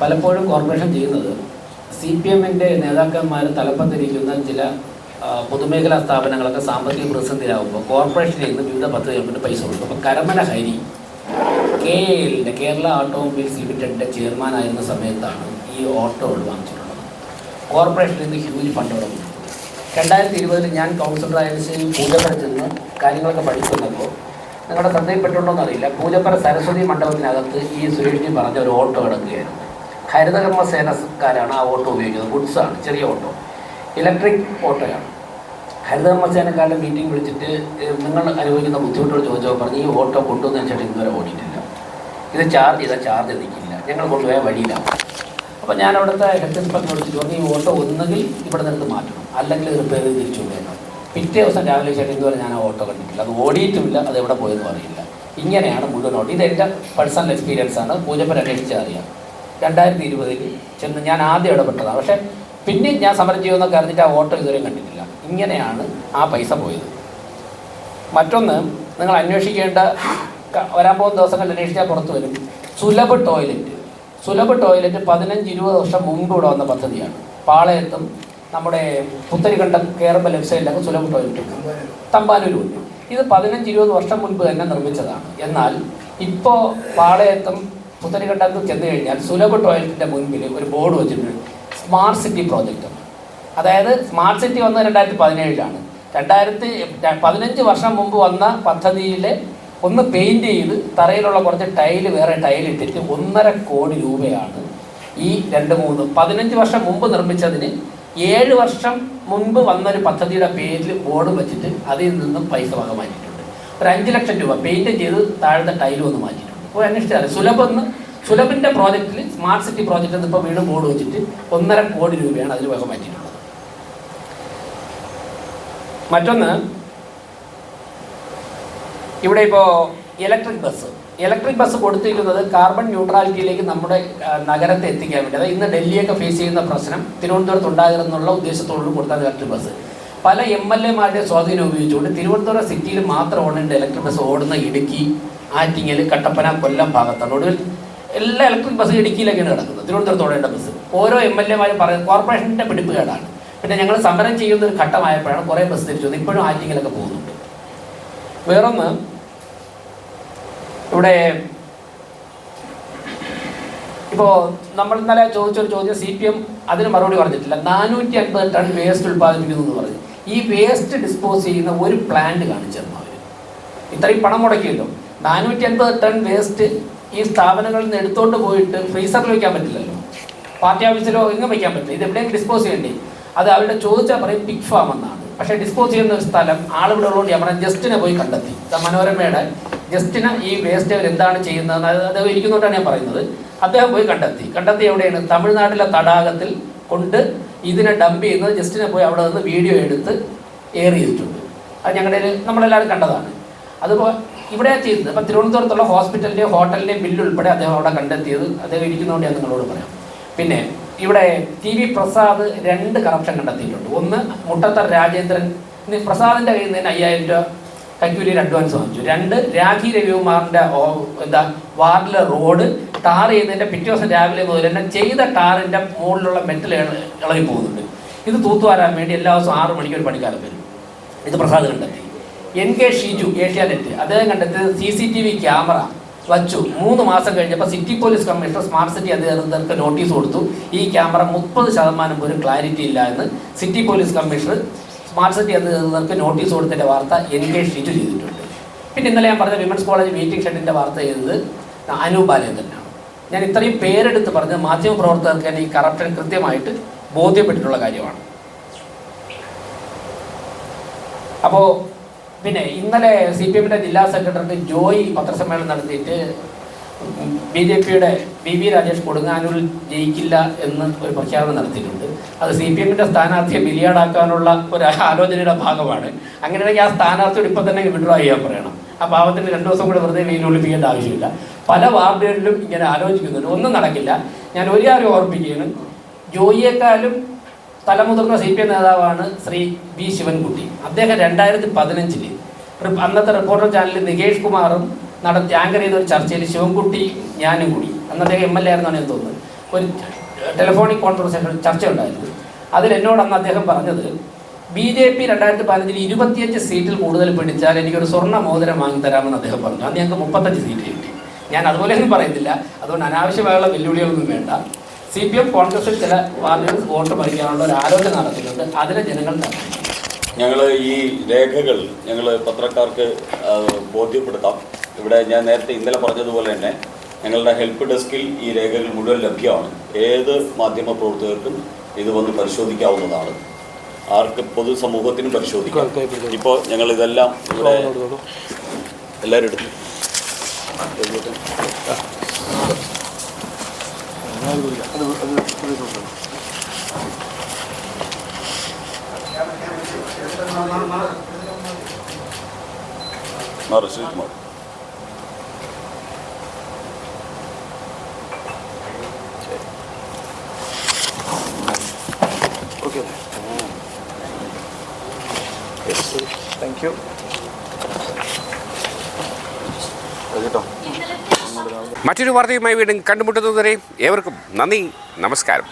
പലപ്പോഴും കോർപ്പറേഷൻ ചെയ്യുന്നത് സി പി എമ്മിന്റെ നേതാക്കന്മാർ തലപ്പത്തിരിക്കുന്ന ചില പൊതുമേഖലാ സ്ഥാപനങ്ങളൊക്കെ സാമ്പത്തിക പ്രതിസന്ധിയിലാകുമ്പോൾ കോർപ്പറേഷനിൽ നിന്ന് വിവിധ പദ്ധതികൾക്ക് പൈസ കൊടുക്കും. അപ്പോൾ കരമന ഹരി കെ എല്ലിന്റെ കേരള ഓട്ടോമൊബൈൽസ് ലിമിറ്റഡിന്റെ ചെയർമാനായിരുന്ന സമയത്താണ് ഈ ഓട്ടോകൾ വാങ്ങിച്ചിട്ടുള്ളത് കോർപ്പറേഷനിൽ നിന്ന് ഹ്യൂജ് ഫണ്ടോടെ രണ്ടായിരത്തി ഇരുപതിൽ ഞാൻ കൗൺസിലറായ ശേഷം പൂജപ്പുര ചെന്ന് കാര്യങ്ങളൊക്കെ പഠിക്കുന്നപ്പോൾ നിങ്ങളുടെ ശ്രദ്ധയിൽപ്പെട്ടുണ്ടോ എന്നറിയില്ല. പൂജപ്പുര സരസ്വതി മണ്ഡപത്തിനകത്ത് ഈ സുരേഷ് പറഞ്ഞ ഒരു ഓട്ടോ കിടക്കുകയായിരുന്നു. ഹരിതകർമ്മ സേനക്കാരാണ് ആ ഓട്ടോ ഉപയോഗിക്കുന്നത്. ഗുഡ്സാണ് ചെറിയ ഓട്ടോ. ഇലക്ട്രിക് ഓട്ടോയാണ്. ഹരിതകർമ്മ സേനക്കാരുടെ മീറ്റിംഗ് വിളിച്ചിട്ട് നിങ്ങൾ അനുഭവിക്കുന്ന ബുദ്ധിമുട്ടുകൾ ചോദിച്ചപ്പോൾ പറഞ്ഞ് ഈ ഓട്ടോ കൊണ്ടുവന്നതിന് ശേഷം ഇതുവരെ ഓടിയിട്ടില്ല. ഇത് ചാർജ് ചെയ്താൽ ചാർജ് നിൽക്കില്ല ഞങ്ങൾ കൊണ്ടുപോയ വഴിയിലാണ് അപ്പോൾ ഞാൻ അവിടുത്തെ ഹെൽത്ത് ഇൻസ്പെക്ടർ വിളിച്ചിട്ട് ഈ ഓട്ടോ ഒന്നുകിൽ ഇവിടെ നിന്ന് മാറ്റണം. അല്ലെങ്കിൽ റിപ്പയർ ചെയ്ത് തിരിച്ചു കൊണ്ടുവരണം. പിറ്റേ ദിവസം രാവിലെ ചേട്ടൻ ഇതുവരെ ഞാൻ ആ ഓട്ടോ കണ്ടിട്ടില്ല. അത് ഓടിയിട്ടുമില്ല അത് എവിടെ പോയെന്ന് അറിയില്ല. ഇങ്ങനെയാണ് മുഴുവൻ ഓട്ടോ ഇതെന്റെ പേഴ്സണൽ എക്സ്പീരിയൻസ് ആണ്. പൂജപ്പൻ അന്വേഷിച്ച് അറിയാം. രണ്ടായിരത്തി ഇരുപതിൽ ചെന്ന് ഞാൻ ആദ്യം ഇടപെട്ടതാണ് പക്ഷേ പിന്നെ ഞാൻ സമരം ചെയ്യുമെന്നൊക്കെ അറിഞ്ഞിട്ട് ആ ഓട്ടോ ഇതുവരെ കണ്ടിട്ടില്ല. ഇങ്ങനെയാണ് ആ പൈസ പോയത്. മറ്റൊന്ന് നിങ്ങൾ അന്വേഷിക്കേണ്ട വരാൻ പോകുന്ന ദിവസങ്ങളിൽ അന്വേഷിച്ചാൽ പുറത്ത് വരും. സുലഭ് ടോയ്ലറ്റ്. സുലഭ് ടോയ്ലറ്റ് പതിനഞ്ച് ഇരുപത് വർഷം മുമ്പ് ഇവിടെ വന്ന പദ്ധതിയാണ്. പാളയത്തും നമ്മുടെ പുത്തരിക്കണ്ട കേറുമ്പോൾ ലെഫ്റ്റ് സൈഡിലൊക്കെ സുലഭ് ടോയ്ലറ്റ് ഉണ്ട്. തമ്പാനൂരും ഉണ്ട്. ഇത് പതിനഞ്ച് ഇരുപത് വർഷം മുൻപ് തന്നെ നിർമ്മിച്ചതാണ്. എന്നാൽ ഇപ്പോൾ പാളയത്തും പുത്തരിക്കണ്ടത്തും ചെന്ന് കഴിഞ്ഞാൽ സുലഭ് ടോയ്ലറ്റിന്റെ മുൻപിൽ ഒരു ബോർഡ് വെച്ചിട്ടുണ്ട്. സ്മാർട്ട് സിറ്റി പ്രോജക്റ്റ് അതായത് സ്മാർട്ട് സിറ്റി വന്നത് രണ്ടായിരത്തി പതിനേഴിലാണ്. രണ്ടായിരത്തി പതിനഞ്ച് വർഷം മുമ്പ് വന്ന പദ്ധതിയിൽ ഒന്ന് പെയിന്റ് ചെയ്ത് തറയിലുള്ള കുറച്ച് ടൈൽ വേറെ ടൈൽ ഇട്ടിട്ട് ഒന്നര കോടി രൂപയാണ് ഈ രണ്ട് മൂന്ന്. പതിനഞ്ച് വർഷം മുമ്പ് നിർമ്മിച്ചതിന് ഏഴ് വർഷം മുൻപ് വന്നൊരു പദ്ധതിയുടെ പേരിൽ ബോർഡ് വെച്ചിട്ട് അതിൽ നിന്നും പൈസ വക മാറ്റിയിട്ടുണ്ട്. ഒരു അഞ്ച് ലക്ഷം രൂപ പെയിന്റ് ചെയ്ത് താഴത്തെ ടൈലും ഒന്ന് മാറ്റിയിട്ടുണ്ട്. അപ്പോൾ അന്വേഷിച്ചാൽ സുലഭെന്ന് സുലഭിന്റെ പ്രോജക്റ്റിൽ സ്മാർട്ട് സിറ്റി പ്രോജക്റ്റ് ഇപ്പോൾ വീണ്ടും ബോർഡ് വെച്ചിട്ട് ഒന്നര കോടി രൂപയാണ് അതിൽ വക മാറ്റിയിട്ടുള്ളത്. മറ്റൊന്ന് ഇവിടെ ഇപ്പോൾ ഇലക്ട്രിക് ബസ് ഇലക്ട്രിക് ബസ് കൊടുത്തിരിക്കുന്നത് കാർബൺ ന്യൂട്രാലിറ്റിയിലേക്ക് നമ്മുടെ നഗരത്തെ എത്തിക്കാൻ വേണ്ടി. അതായത് ഇന്ന് ഡൽഹിയൊക്കെ ഫേസ് ചെയ്യുന്ന പ്രശ്നം തിരുവനന്തപുരത്ത് ഉണ്ടാകുന്നുള്ള ഉദ്ദേശത്തോടുകൂടി കൊടുത്താണ് ഇലക്ട്രിക് ബസ് പല എം എൽ എമാരുടെ സ്വാധീനം ഉപയോഗിച്ചുകൊണ്ട് തിരുവനന്തപുരം സിറ്റിയിൽ മാത്രമാണ് എന്റെ ഇലക്ട്രിക് ബസ് ഓടുന്ന ഇടുക്കി ആറ്റിങ്ങൽ കട്ടപ്പന കൊല്ലം ഭാഗത്താണ്. ഒടുവിൽ എല്ലാ ഇലക്ട്രിക് ബസ് ഇടുക്കിയിലേക്കാണ് കിടക്കുന്നത് തിരുവനന്തപുരത്ത് ഓടേണ്ട ബസ് ഓരോ എം എൽ എമാരും പറയുന്നത് കോർപ്പറേഷന്റെ പിടിപ്പുകേടാണ്. പിന്നെ ഞങ്ങൾ സമരം ചെയ്യുന്ന ഒരു ഘട്ടമായപ്പോഴാണ് കുറേ ബസ് തിരിച്ചു ഇപ്പോഴും ആറ്റിങ്ങലൊക്കെ പോകുന്നുണ്ട്. വേറൊന്ന് ഇവിടെ ഇപ്പോൾ നമ്മൾ ഇന്നലെ ചോദിച്ചൊരു ചോദ്യം സി പി എം അതിന് മറുപടി പറഞ്ഞിട്ടില്ല. നാനൂറ്റി അൻപത് ടൺ വേസ്റ്റ് ഉൽപ്പാദിപ്പിക്കുന്നു എന്ന് പറഞ്ഞു. ഈ വേസ്റ്റ് ഡിസ്പോസ് ചെയ്യുന്ന ഒരു പ്ലാന്റ് കാണിച്ചു തന്നു അവർ ഇത്രയും പണം മുടക്കിയല്ലോ. നാനൂറ്റി അൻപത് ടൺ വേസ്റ്റ് ഈ സ്ഥാപനങ്ങളിൽ നിന്ന് എടുത്തുകൊണ്ട് പോയിട്ട് ഫ്രീസറിൽ വെക്കാൻ പറ്റില്ലല്ലോ. പാർട്ടി ഓഫീസിലോ എങ്ങും വെക്കാൻ പറ്റില്ല. ഇത് എവിടെയും ഡിസ്പോസ് ചെയ്യണ്ടേ? അത് അവരുടെ ചോദിച്ചാൽ പറയും പിക് ഫാം എന്നാണ്. പക്ഷേ ഡിസ്പോസ് ചെയ്യുന്ന ഒരു സ്ഥലം ആളുകളുള്ളതുകൊണ്ട് പറഞ്ഞ ജസ്റ്റിനെ പോയി കണ്ടെത്തി. മനോരമയുടെ ജസ്റ്റിന് ഈ വേസ്റ്റ് അവർ എന്താണ് ചെയ്യുന്നത് അത് അദ്ദേഹം ഇരിക്കുന്നതുകൊണ്ടാണ് ഞാൻ പറയുന്നത്. അദ്ദേഹം പോയി കണ്ടെത്തി. കണ്ടെത്തി എവിടെയാണ്? തമിഴ്നാട്ടിലെ തടാകത്തിൽ കൊണ്ട് ഇതിനെ ഡംപ് ചെയ്യുന്നത് ജസ്റ്റിനെ പോയി അവിടെ നിന്ന് വീഡിയോ എടുത്ത് എയർ ചെയ്തിട്ടുണ്ട് അത് ഞങ്ങളുടെ നമ്മളെല്ലാവരും കണ്ടതാണ്. അതുപോലെ ഇവിടെ ചെയ്തത് അപ്പോൾ തിരുവനന്തപുരത്തുള്ള ഹോസ്പിറ്റലിന്റെയും ഹോട്ടലിന്റെയും ബില്ല് ഉൾപ്പെടെ അദ്ദേഹം അവിടെ കണ്ടെത്തിയത്. അദ്ദേഹം ഇരിക്കുന്നതുകൊണ്ട് ഞാൻ നിങ്ങളോട് പറയാം. പിന്നെ ഇവിടെ ടി വി പ്രസാദ് രണ്ട് കറപ്ഷൻ കണ്ടെത്തിയിട്ടുണ്ട്. ഒന്ന് മുട്ടത്തർ രാജേന്ദ്രൻ. പ്രസാദിന്റെ കയ്യിൽ നിന്ന് അയ്യായിരം രൂപ കൈക്കൂലിയിൽ അഡ്വാൻസ് വാങ്ങിച്ചു രണ്ട് രാഖി രവികുമാറിന്റെ എന്താ വാർഡിലെ റോഡ് ടാർ ചെയ്യുന്നതിന്റെ പിറ്റേ ദിവസം രാവിലെ മുതൽ തന്നെ ചെയ്ത ടാറിന്റെ മുകളിലുള്ള മെറ്റൽ ഇളകി പോകുന്നുണ്ട് ഇത് തൂത്തുവാരാൻ വേണ്ടി എല്ലാ ദിവസവും ആറ് മണിക്ക് ഒരു പണിക്കാരൻ വരും. ഇത് പ്രസാദ് കണ്ടെത്തി. എൻ കെ ഷീജു ഏഷ്യാനെറ്റ് അദ്ദേഹം കണ്ടെത്തിയത് C C T V camera വച്ചു. മൂന്ന് മാസം കഴിഞ്ഞപ്പോൾ city police commissioner smart city അധികൃതർക്ക് നോട്ടീസ് കൊടുത്തു. ഈ ക്യാമറ മുപ്പത് ശതമാനം പോലും ക്ലാരിറ്റി ഇല്ല എന്ന് city police commissioner smart city അധികൃതർക്ക് നോട്ടീസ് കൊടുത്തതിന്റെ വാർത്ത എൻഗേജ് ഷീറ്റ് ചെയ്തിട്ടുണ്ട്. പിന്നെ ഇന്നലെ ഞാൻ പറഞ്ഞ വിമൻസ് കോളേജ് മീറ്റിംഗ് ഷെഡിന്റെ വാർത്ത ചെയ്തത് അനൂപ് ബാലേന്ദ്രനാണ് ഞാൻ ഇത്രയും പേരെടുത്ത് പറഞ്ഞത് മാധ്യമപ്രവർത്തകർക്ക് തന്നെ ഈ കറപ്ഷൻ കൃത്യമായിട്ട് ബോധ്യപ്പെട്ടിട്ടുള്ള കാര്യമാണ്. അപ്പോൾ പിന്നെ ഇന്നലെ സി പി എമ്മിന്റെ ജില്ലാ സെക്രട്ടറി ജോയി പത്രസമ്മേളനം നടത്തിയിട്ട് ബി ജെ പിയുടെ ബി വി രാജേഷ് കൊടുങ്ങാനൂരിൽ ജയിക്കില്ല എന്ന് ഒരു പ്രഖ്യാപനം നടത്തിയിട്ടുണ്ട്. അത് സി പി എമ്മിന്റെ സ്ഥാനാർത്ഥിയെ ബിലിയാടാക്കാനുള്ള ഒരു ആലോചനയുടെ ഭാഗമാണ്. അങ്ങനെയാണെങ്കിൽ ആ സ്ഥാനാർത്ഥിയോട് ഇപ്പം തന്നെ വിഡ്രോ ചെയ്യാൻ പറയണം. ആ പാവത്തിന് രണ്ട് ദിവസം കൂടെ വെറുതെ വെയിലൊളിപ്പിക്കേണ്ട ആവശ്യമില്ല. പല വാർഡുകളിലും ഇങ്ങനെ ആലോചിക്കുന്നുണ്ട്. ഒന്നും നടക്കില്ല. ഞാൻ ഒരു കാര്യം ഓർപ്പിക്കുകയാണ്. ജോയിയേക്കാളും തലമുതിർന്ന സി പി എം നേതാവാണ് ശ്രീ ബി ശിവൻകുട്ടി. അദ്ദേഹം രണ്ടായിരത്തി പതിനഞ്ചിൽ അന്നത്തെ റിപ്പോർട്ടർ ചാനലിൽ നികേഷ് കുമാറും നടത്തി ആങ്കർ ചെയ്ത ഒരു ചർച്ചയിൽ ശിവൻകുട്ടി ഞാനും കൂടി. അന്ന് അദ്ദേഹം എം എൽ എ ആയിരുന്നാണ് എനിക്ക് തോന്നുന്നത് ഒരു ടെലിഫോണിക് കോൺഫറൻസ് ചർച്ച ഉണ്ടായിരുന്നു അതിൽ എന്നോട് അന്ന് അദ്ദേഹം പറഞ്ഞത് ബി ജെ പി രണ്ടായിരത്തി പതിനഞ്ചിൽ ഇരുപത്തിയഞ്ച് സീറ്റിൽ കൂടുതൽ പിടിച്ചാൽ എനിക്കൊരു സ്വർണ മോതിരം വാങ്ങി തരാമെന്ന് അദ്ദേഹം പറഞ്ഞു. അന്ന് ഞങ്ങൾക്ക് മുപ്പത്തഞ്ച് സീറ്റ് കിട്ടി. ഞാൻ അതുപോലെയൊന്നും പറയുന്നില്ല. അതുകൊണ്ട് അനാവശ്യമായുള്ള വെല്ലുവിളികളൊന്നും വേണ്ട. സി പി എം കോൺഗ്രസിൽ ചില പാർട്ടികൾ വോട്ട് പറിക്കാനുള്ള ഒരു ആലോചന നടത്തിയിട്ടുണ്ട്. അതിനെ ജനങ്ങൾ. ഞങ്ങൾ ഈ രേഖകൾ ഞങ്ങൾ പത്രക്കാർക്ക് ബോധ്യപ്പെടുത്താം. ഇവിടെ ഞാൻ നേരത്തെ ഇന്നലെ പറഞ്ഞതുപോലെ തന്നെ ഞങ്ങളുടെ ഹെൽപ്പ് ഡെസ്കിൽ ഈ രേഖകൾ മുഴുവൻ ലഭ്യമാണ് ഏത് മാധ്യമ പ്രവർത്തകർക്കും ഇത് വന്ന് പരിശോധിക്കാവുന്നതാണ് ആർക്ക് പൊതുസമൂഹത്തിനും പരിശോധിക്കാം ഇപ്പോൾ ഞങ്ങൾ ഇതെല്ലാം ഇവിടെ എല്ലാവരും എടുത്തു മാറി Sreekumar thank you thank you മറ്റൊരു വാർത്തയുമായി വീണ്ടും കണ്ടുമുട്ടുന്നതുവരെ ഏവർക്കും നന്ദി നമസ്കാരം.